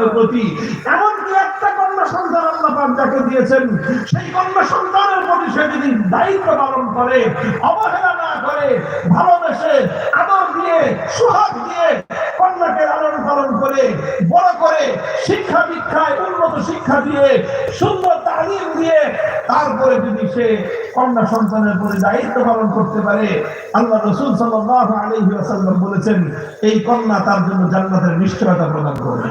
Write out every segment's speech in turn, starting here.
সন্তানের প্রতি, এমনকি একটা কন্যা সন্তান আল্লাহ পাক যাকে দিয়েছেন, সেই কন্যা সন্তানের প্রতি সে যদি দায়িত্ব পালন করে, অবহেলা না করে, ভালোবেসে, আদর দিয়ে, সুহাগ দিয়ে কন্যাকে লালন পালন করে, বড় করে, শিক্ষা দীক্ষায় উন্নত শিক্ষা দিয়ে সুন্দর তালিম দিয়ে তারপরে যদি সে কন্যা সন্তানের প্রতি দায়িত্ব পালন করতে পারে আল্লাহ রসুল সাল্লাল্লাহু আলাইহি ওয়াসাল্লাম বলেছেন এই কন্যা তার জন্য জান্নাতের নিশ্চয়তা প্রদান করবে।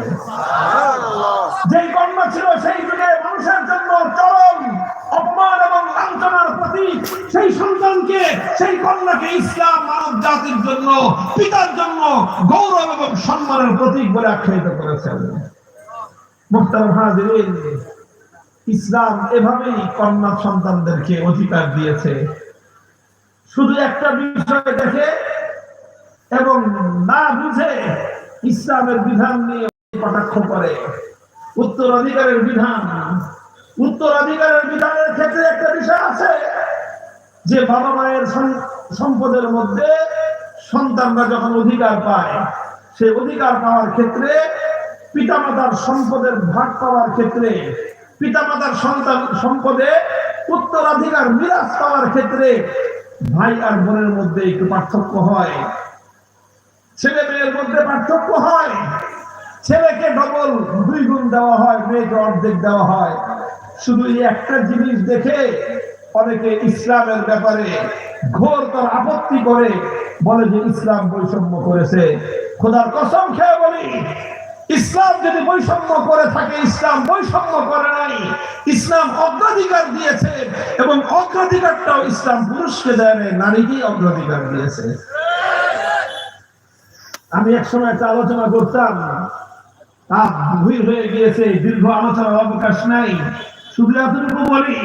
যেই কন্যা ছিল সেই যুগে মানুষের জন্য চরম অপমান এবং লাঞ্ছনার প্রতীক। সেই সন্তানকে সেই কন্যাকে ইসলাম মানব জাতির জন্য পিতার জন্য গৌরব এবং সম্মানের প্রতীক বলে আখ্যায়িত করেছেন। মুক্তার হাজিরিন, ইসলাম এভাবেই কন্যা সন্তানদেরকে অধিকার দিয়েছে। শুধু একটা বিষয় দেখে এবং না বুঝে ইসলামের বিধান নিয়ে কটাক্ষ করে। উত্তরাধিকারের বিধান। উত্তরাধিকারের বিধানের ক্ষেত্রে একটা বিষয় আছে যে বাবা মায়ের সম্পদের মধ্যে সন্তানরা যখন অধিকার পায়, সে অধিকার পাওয়ার ক্ষেত্রে পিতামাতার সম্পদের ভাগ পাওয়ার ক্ষেত্রে, পিতামাতার সন্তান সম্পদে উত্তরাধিকার, মিরাজ পাওয়ার ক্ষেত্রে ভাই আর বোনের মধ্যে একটু পার্থক্য হয়। ছেলে মেয়ের মধ্যে পার্থক্য হয়। ছেলেকে ডবল দুই গুণ দেওয়া হয়, মেয়েকে অর্ধেক দেওয়া হয়। শুধু এই একটা জিনিস দেখে অনেকে ইসলামের ব্যাপারে ঘোর তোর আপত্তি করে, বলে যে ইসলাম বৈষম্য করেছে। খোদার কসম খেয়ে বলি ইসলাম যদি বৈষম্য করে থাকে ইসলাম বৈষম্য করে নাই। ইসলাম অগ্রাধিকার দিয়েছে এবং অগ্রাধিকারটাও ইসলাম পুরুষকে দেয় নাই, নারীকেই অগ্রাধিকার দিয়েছে। আমি এক সময় একটা আলোচনা করতাম আর ভুল হয়ে গিয়েছে দীর্ঘ আলোচনার অবকাশ নাই। শুধু এতটুকু বলি